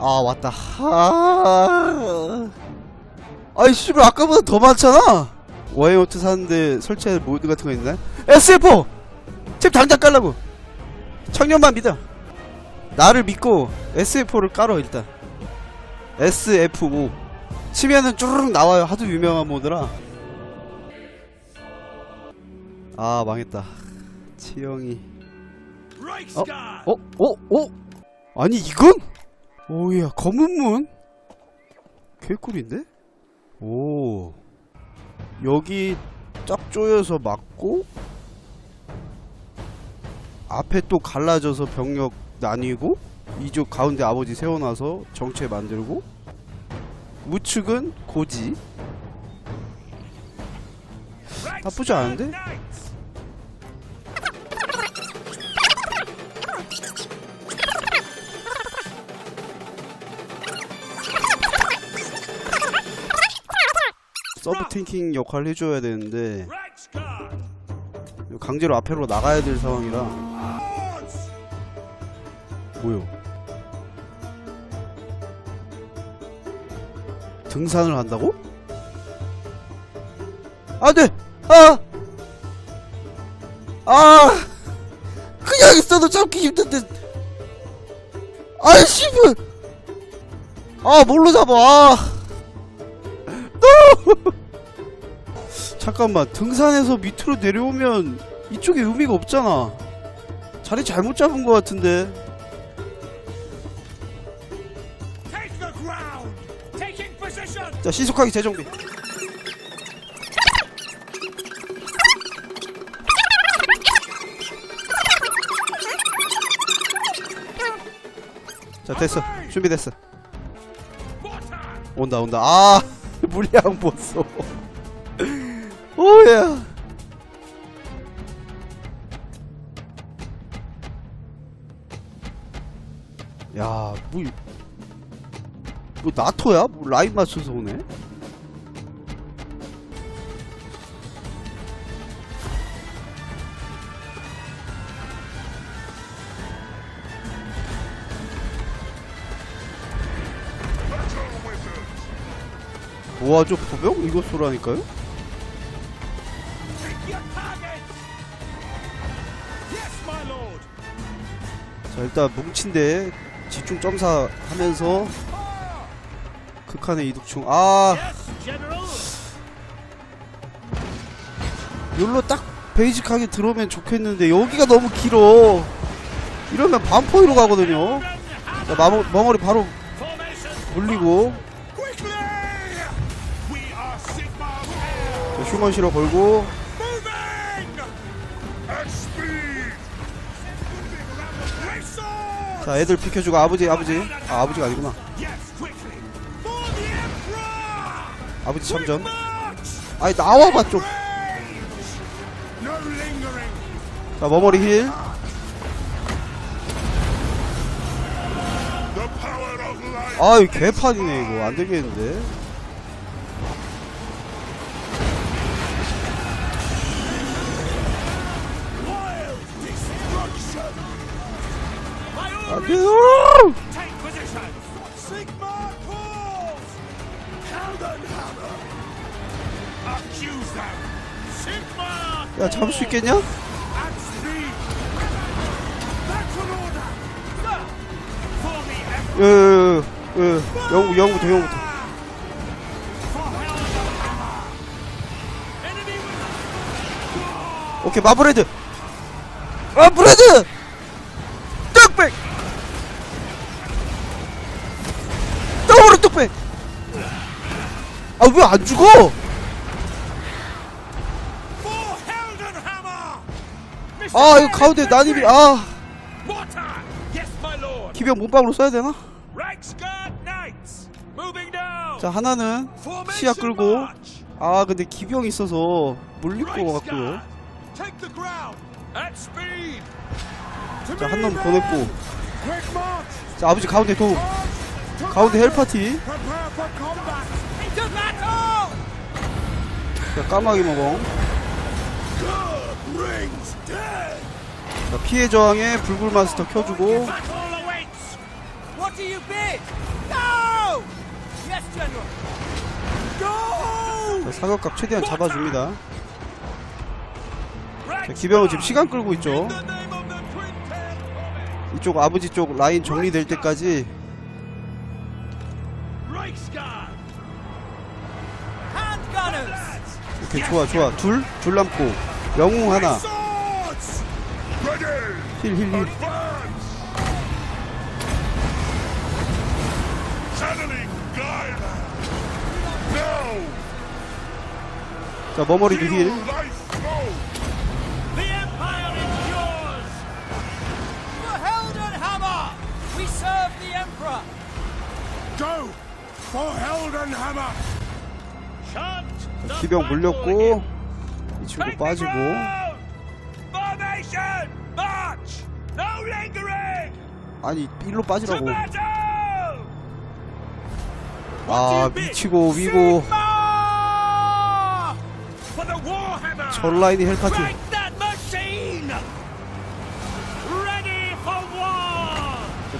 아 왔다 아 아이 씨발 아까보다 더 많잖아 와이어트 사는데 설치할 모드 같은 거 있나요? SF4! 집 당장 깔라고 청년만 믿어 나를 믿고 SF4를 깔어 일단 SF5 치면은 쭈르륵 나와요 하도 유명한 모드라 아 망했다 치영이 어? 어? 어? 아니 이건? 오야 검은 문? 개꿀인데? 오 여기 쫙 조여서 막고 앞에 또 갈라져서 병력 나뉘고 이쪽 가운데 아버지 세워놔서 정체 만들고 우측은 고지 나쁘지 않은데? 서브 탱킹 역할 해줘야 되는데 강제로 앞으로 나가야 될 상황이라 뭐요? 등산을 한다고? 안돼! 아! 아! 그냥 있어도 잡기 힘든데 아이 씨발 아 뭘로 잡아 아 잠깐만 등산에서 밑으로 내려오면 이쪽에 의미가 없잖아. 자리 잘못 잡은 것 같은데! 자 신속하게 재정비. 자 됐어. 준비됐어! 온다 온다. 아 물량 보소 오야 야 뭐 뭐 나토야? 뭐 라인 맞춰서 오네? 도와줘 포병? 이거 쏘라니까요? 자 일단 뭉친데 집중 점사 하면서 극한의 이득충 아! 여기로 딱 베이직하게 들어오면 좋겠는데 여기가 너무 길어 이러면 반포위로 가거든요 자 마모, 멍어리 바로! 물리고! 자, 휴먼 실어 걸고 자 애들 비켜주고 아버지 아버지 아 아버지가 아니구나! 아버지 참전! 아니 나와봐 좀 자! 머머리 힐! 아이 개판이네 이거 안 되겠는데 야 잡을 수 있겠냐? 으으으 Heldenhammer! Enemy with 오케이 마브레드 마브레드 더블 뚝백 아왜 안 죽어! 아 이거 가운데 난입이 아! 기병 몸빵으로 써야 되나! 자 하나는 시야 끌고! 아 근데 기병이 있어서 물릴 것 같고요 자 한 놈! 보냈고! 자 아버지 가운데 도움 가운데! 헬파티! 자 까마귀 모공! 자 피해 저항에 불굴 마스터 켜주고! 자, 사격각 최대한 잡아줍니다. 자, 기병은 지금. 시간 끌고 있죠. 이쪽 아버지 쪽 라인 정리될 때까지 좋아 좋아 둘 둘 남고 영웅 하나. 힐 힐 힐. Advance. Channeling guide. Now. 자 머머리도 힐. Life flow. The empire is yours. The Heldenhammer! We serve the Emperor! Go for Heldenhammer. 기병 물렸고 이 친구 빠지고! 아니 일로 빠지라고! 아 미치고 위고 Sigma! For the Warhammer! 전 라인이 헬카트!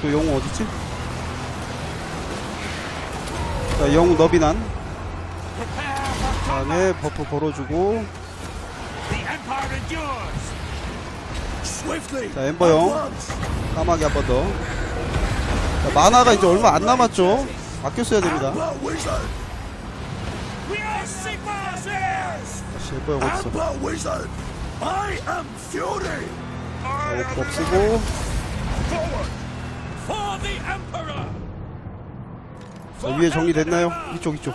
또 영웅 어딨지? 자 영웅 너비난 다음에 버프 걸어주고! 자 엠버형 까마귀 한 번 더. 자, 만화가 이제 얼마 안 남았죠? 아껴 써야 됩니다. 다시 엠버형 어딨어? 자, Emperor! 자, 위에 정리됐나요? 이쪽 이쪽.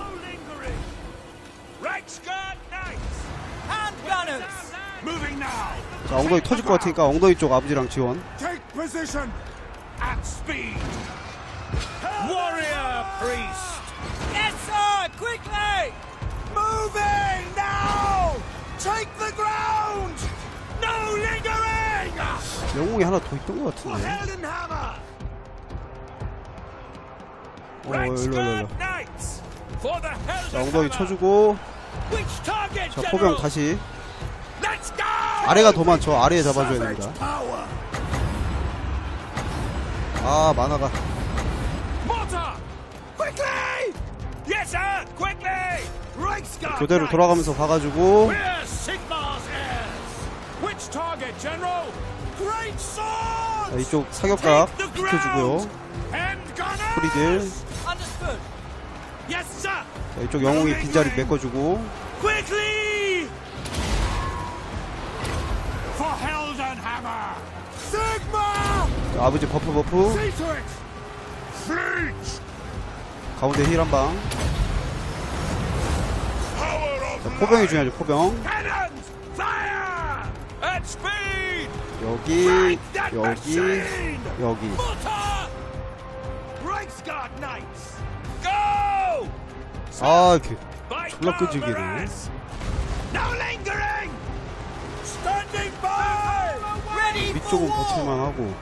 자 엉덩이 터질 것 같으니까 엉덩이 쪽 아버지랑 지원. Take position! At speed! Warrior Priest! Yes, sir! Quickly! Moving now! Take the ground! No lingering! 영웅이 하나 더 있던 것 같은데. 어 일로 일로 일로. Reichsguard Knights! For the 자 엉덩이! 쳐주고 자? 포병 다시! 아래가 더 많죠. 아래에 잡아줘야 됩니다. 아 만화가 교대로! 돌아가면서 swords! 자, 이쪽 사격각 gunners! 프리딜. 자, 이쪽 영웅이 빈자리 메꿔주고 자, 아버지 버프 버프 See to it! Fleet! 가운데 힐 한방 Power of 포병이 중요하죠 포병 Cannons! Fire! At speed! 여기 여기! 여기! 아 이렇게 졸라 끄지기네. War! 버틸만 하고!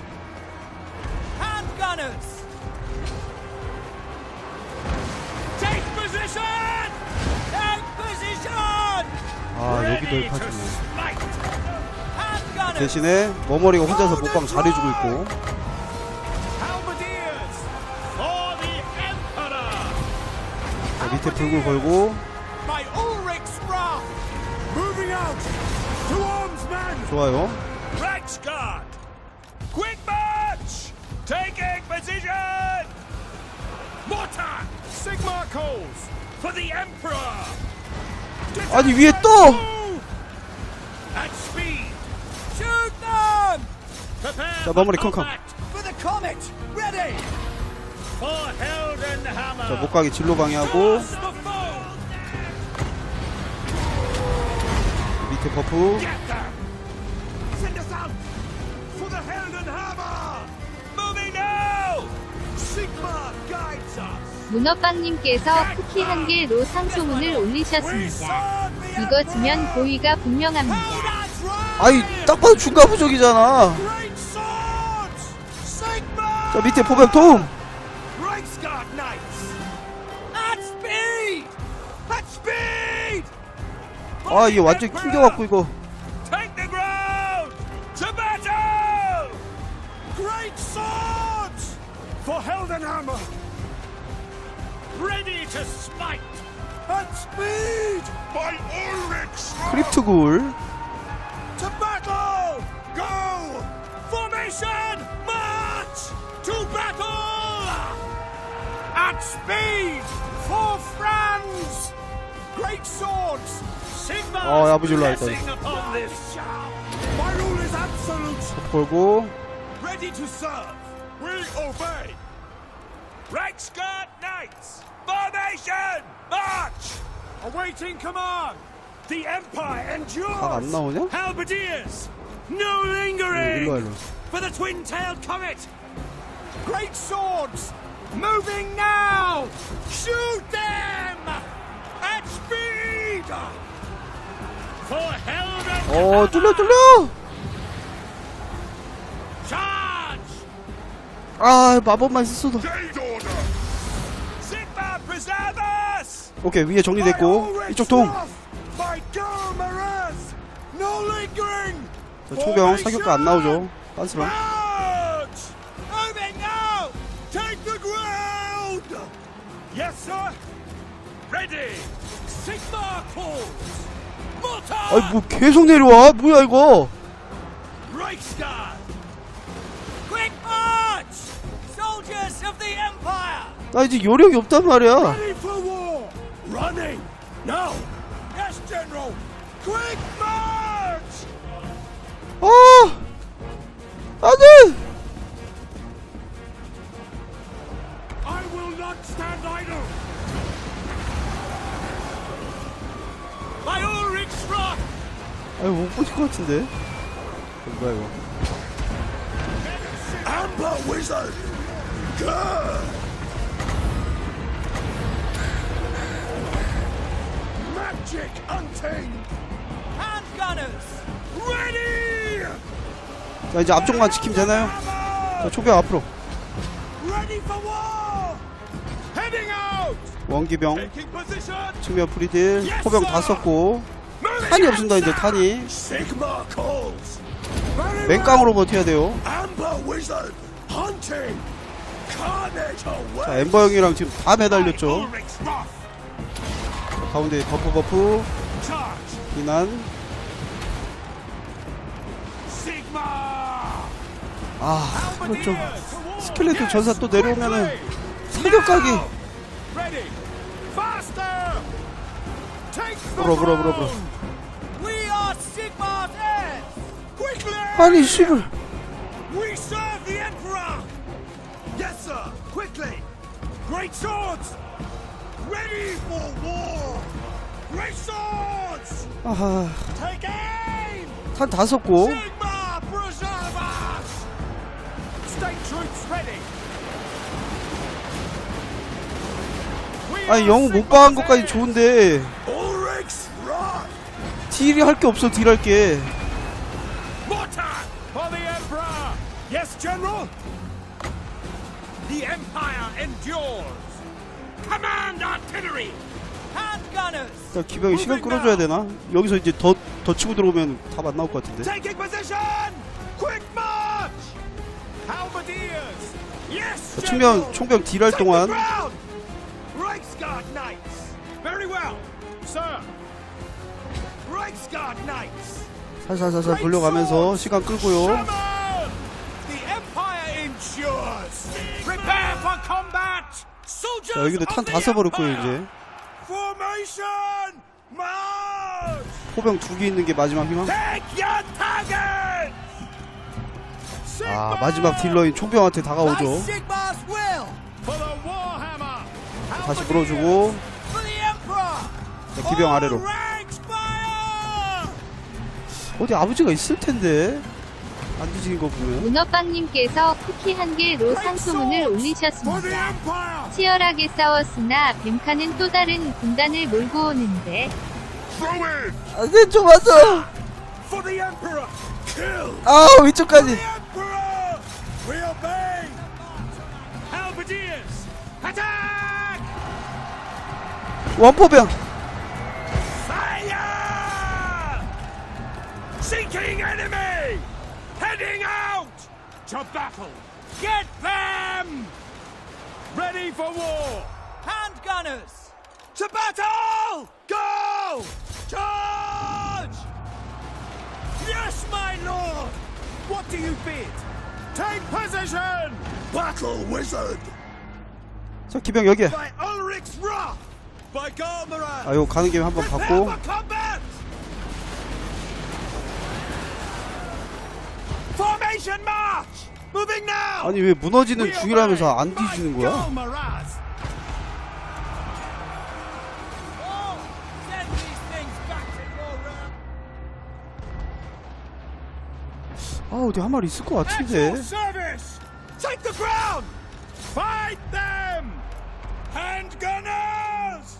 아 여기도 gunners! 대신에 머머리가 혼자서 목방 잘해주고 있고! 자, 밑에 불굴 걸고! 좋아요 아니 위에 또 Move! At speed! Shoot them! Prepare 자, 마무리 Heldenhammer! 자 목각이 진로 방해하고! 밑에 버프! Sigma guides us! 문어빵님께서 쿠키 한 개로 상소문을 올리셨습니다. 이거 지면 고의가 분명합니다. 아이 딱 봐도 중간 부족이잖아! 자 밑에 포병 도움! 아 이게 완전 튕겨갖고 이거 Ready to smite! At speed! By Ulrich! 크립트 굴. To battle! Go! Formation! March! To battle! At speed! For France! Great swords! Sigma 어, 아버지 일로 와, 일단. pressing upon this. My rule is absolute! 걸고. Ready to serve! We obey! Reichsguard Knights! Formation! March! Awaiting command! The Empire 각 endures! 안 나오냐? Halberdiers! No 네, lingering! 일로 와, 일로. For the twin-tailed comet! Great swords! Moving now! Shoot them! At speed! For Helden 어, 뚫려, 뚫려! 아, 마법만 us! 오케이, 위에 정리됐고. 이쪽 동. 자, 총병 사격가 안 나오죠. 빤스랑. 아이, 뭐 계속 내려와? 뭐야, 이거? 나 이제 요령이 없단 말이야. Ready for war! Running! Now! Yes, General! Quick march! 아! 안 돼! I will not stand idle! By Ulrich's wrath! 아이, 못 보실 것 같은데. 뭐야, 이거. Magic untamed! Handgunners! Ready! 자, 이제 앞쪽만 지키면 되나요? 자, 총병 앞으로. Ready for war! Heading out! 원기병, Taking position! 측면 프리딜, 포병 다 썼고. 탄이 없습니다, 이제 탄이. Sigma calls! Very 맹깡으로 버텨야 돼요. well. Amber Wizard! Hunting! 자, 엠버 형이랑 지금 다 매달렸죠. 가운데 버프 버프! 비난. 아! 스켈레톤 Yes, 전사 또 내려오면은! 사격각이. 불어, 불어, 불어, 불어. 아니, 씨발. Yes, sir! Quickly! Great swords! Ready for war! Great swords! 아하, Take aim! 탄다 썼고. Sigma preserve! State troops ready! 아니, 영웅 못 박은 것까지! 좋은데. Ulrich's wrath! 딜이 할 게 없어, 딜 할 게. Mortar! For the Emperor! Yes, General? The Empire endures! Command artillery! Handgunners! 자, 기병이 시간 끌어줘야 되나? 여기서 이제 더, 더 치고 들어오면 답 안 나올 것 같은데. Taking position! Quick march! Halberdiers! Yes, 자! 총병, 총병 딜할 Take the 동안. ground! Reichsguard Knights! Very well, sir! Reichsguard Knights! 살살살살 불려가면서 시간 끌고요. Summon! The Empire endures! 자, 여기도 탄 다 써버렸고요! 이제. 포병 두 개 있는 게 마지막 희망. 아, 마지막 딜러인 총병한테 다가오죠. 다시 물어주고. 자, 기병 아래로. 어디 아버지가 있을 텐데. 안 뒤지는 거 보면. 문어빵님께서 쿠키 한 개로 상소문을 올리셨습니다. 치열하게 싸웠으나 뱀카는 또 다른 군단을 몰고 오는데 Throw in! 안 돼, 좀 왔어. For the Emperor! Kill! 아, 위쪽까지. 원포병. Seeking enemy! Heading out! To battle! Get them! Ready for war! Handgunners! To battle! Go! Charge! Yes, my lord! What do you bid? Take position! Battle wizard! 자 기병 여기에 By Ulrich's wrath! By Garmaran! 아 이거 가는 김에 한번 Prepare 받고 아니 왜 무너지는 중이라면서 안 뒤지는 거야? Oh! 아 어디 한 마리 있을 것 같은데 your service! Take the ground! Fight them! Handgunners!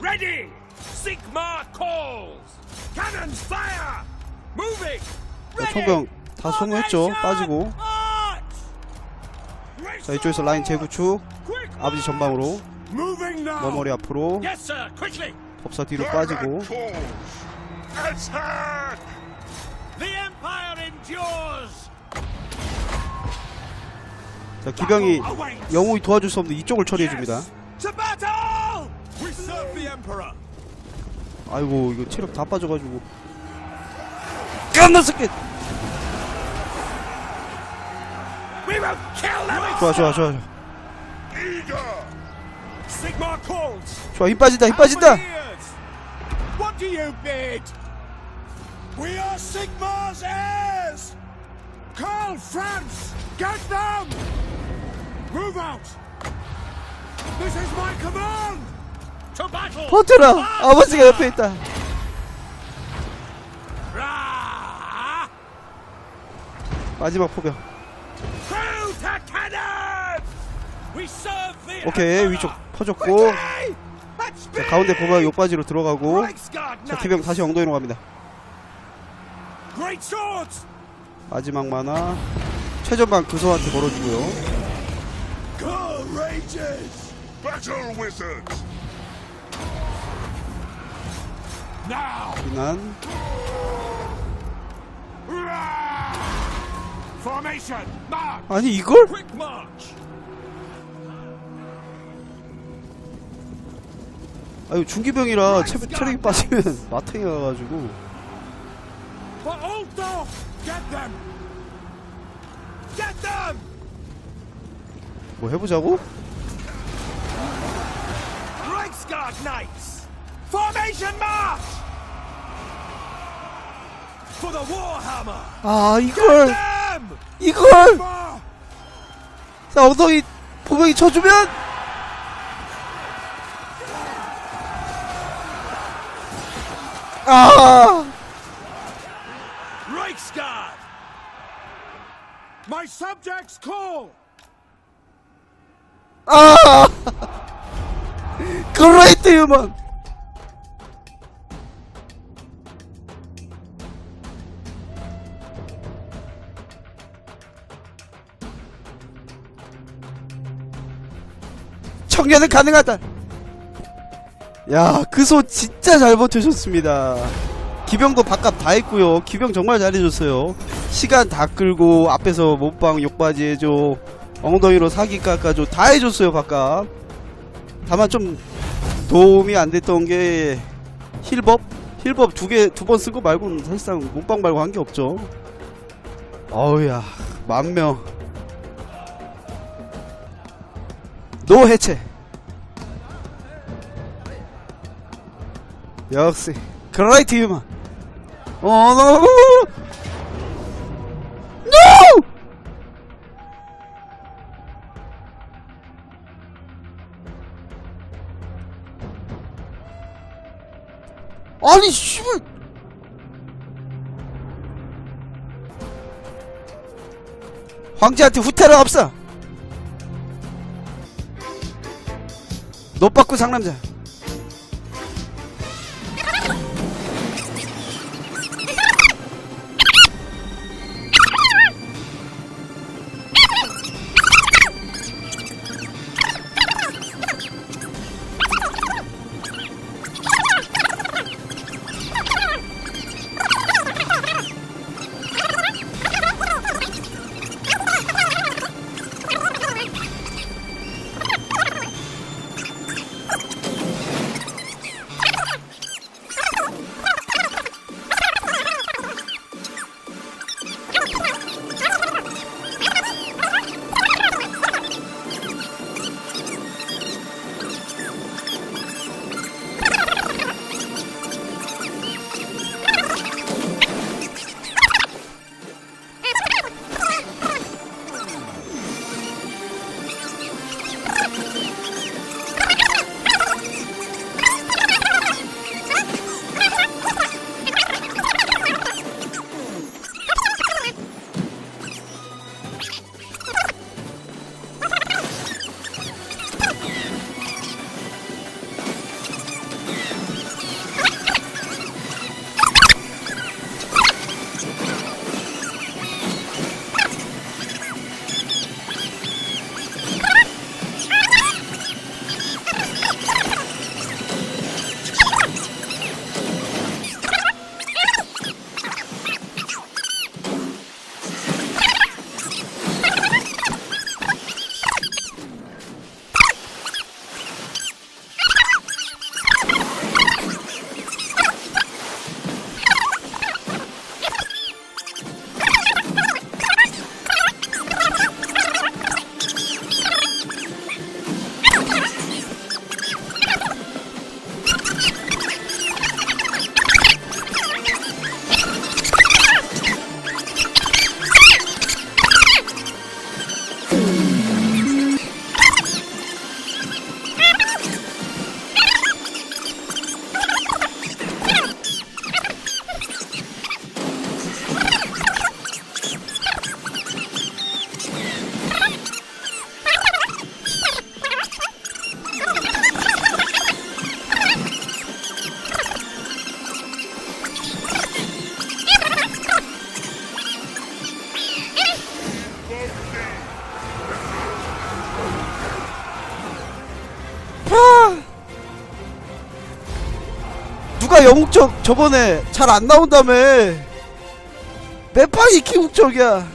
Ready! Sigma calls! Cannons fire! Moving! 자, 총병 다 소모했죠 빠지고 자 이쪽에서 라인 재구축 아버지 전방으로! 머머리 앞으로! 법사 뒤로 빠지고! 자 기병이 영웅이 도와줄 수 없는 이쪽을 처리해줍니다! 아이고 이거 체력 다 빠져가지고 깐나스게 좋아 좋아 좋아 Eager! Sigma calls! 좋아 힘 빠진다 힘 빠진다 Alpha-ears! What do you bid? We are Sigma's heirs! Call France! Get them! Move out! This is my command! To battle! 버텨라 아버지가 옆에 있다 Rah! 마지막 포격 오케이! 위쪽 퍼졌고 자! 가운데 보방 욕바지로 들어가고 자 기병! 다시 엉덩이로 갑니다! 마지막 만화 최전방 그소한테 걸어주고요! 비난 Formation! March! 아니 이걸? 아유 중기병이라 체, 체력이 빠지면 마탱이 가가지고! 뭐 해보자고? 아 이걸! 이걸 자 엉덩이 보병이 쳐주면 아 Reichsguard! My subjects call! 아! 그레이트 휴먼! 청년은 가능하다! 야, 그소 진짜 잘 버텨줬습니다. 기병도 바깥 다 했고요. 기병 정말 잘해줬어요. 시간 다 끌고 앞에서 몸빵 욕바지 해줘. 엉덩이로 사기 깎아줘. 다 해줬어요, 바깥. 다만 좀 도움이 안 됐던 게 힐법? 힐법 두 개, 두번쓴거 말고는 사실상 몸빵 말고 한 게 없죠. 어우야, 만 명. 노 해체. 역시. 그라이트 휴먼. 어, 노, 노! 아니 씨발! 황제한테 후퇴는 없어 노빠꾸 상남자 영국적 저번에 잘 안 나온다며. 몇 방이 키 국적이야